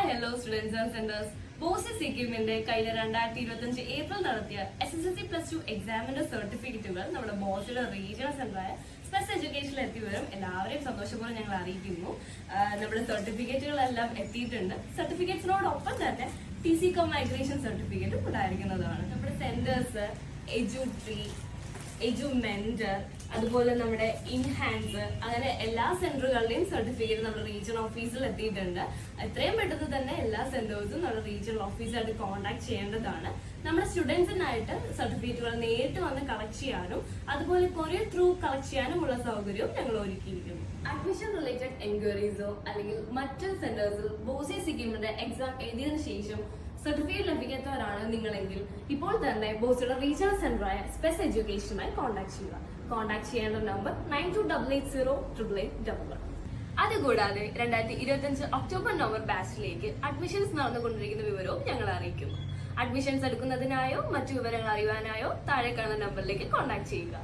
Hi hello students and centres post സിക്കിമിന്റെ കഴിഞ്ഞ രണ്ടായിരത്തി ഇരുപത്തി അഞ്ച് ഏപ്രിൽ നടത്തിയ S S L C plus two എക്സാമിന്റെ സർട്ടിഫിക്കറ്റുകൾ നമ്മുടെ ബോസിയുടെ റീജിയണൽ സെന്ററായ സ്പെഷ്യൽ എഡ്യൂക്കേഷനിൽ എത്തിവരും എല്ലാവരെയും സന്തോഷപൂർവം ഞങ്ങൾ അറിയിക്കുന്നു. നമ്മുടെ സർട്ടിഫിക്കറ്റുകളെല്ലാം എത്തിയിട്ടുണ്ട്. സർട്ടിഫിക്കറ്റ്സിനോടൊപ്പം തന്നെ ടി സി കോം മൈഗ്രേഷൻ സർട്ടിഫിക്കറ്റും ഉണ്ടായിരിക്കുന്നതാണ്. നമ്മുടെ സെന്റേഴ്സ് എജു ട്രീ എജു അതുപോലെ നമ്മുടെ ഇൻഹാൻസ് അങ്ങനെ എല്ലാ സെന്ററുകളുടെയും സർട്ടിഫിക്കറ്റ് നമ്മുടെ റീജിയൺ ഓഫീസിൽ എത്തിയിട്ടുണ്ട്. എത്രയും പെട്ടെന്ന് തന്നെ എല്ലാ സെന്റേഴ്സും നമ്മുടെ റീജിയണൽ ഓഫീസായിട്ട് കോൺടാക്ട് ചെയ്യേണ്ടതാണ്. നമ്മുടെ സ്റ്റുഡൻസിനായിട്ട് സർട്ടിഫിക്കറ്റുകൾ നേരിട്ട് വന്ന് കളക്ട് ചെയ്യാനും അതുപോലെ കൊറിയർ ത്രൂ കളക്ട് ചെയ്യാനുമുള്ള സൗകര്യവും ഞങ്ങൾ ഒരുക്കിയിരിക്കുന്നു. അഡ്മിഷൻ റിലേറ്റഡ് എൻക്വയറീസോ അല്ലെങ്കിൽ മറ്റ് സെന്റേഴ്സിൽ ബോസി സിക്കിമിന്റെ എക്സാം എഴുതിയതിനു ശേഷം സർട്ടിഫിക്കറ്റ് ലഭിക്കാത്തവരാണ് നിങ്ങളെങ്കിൽ ഇപ്പോൾ തന്നെ ബോസിയുടെ റീജിയണൽ സെന്ററായ സ്പെസ് എഡ്യൂക്കേഷനുമായി കോൺടാക്ട് ചെയ്യുക. കോൺടാക്ട് ചെയ്യേണ്ട number nine two double eight zero triple eight double one. അതുകൂടാതെ രണ്ടായിരത്തി ഇരുപത്തിയഞ്ച് ഒക്ടോബർ നവംബർ ബാച്ചിലേക്ക് അഡ്മിഷൻസ് നടന്നുകൊണ്ടിരിക്കുന്ന വിവരവും ഞങ്ങൾ അറിയിക്കുന്നു. അഡ്മിഷൻസ് എടുക്കുന്നതിനായോ മറ്റു വിവരങ്ങൾ അറിയുവാനായോ താഴെ കാണുന്ന നമ്പറിലേക്ക് കോൺടാക്ട് ചെയ്യുക.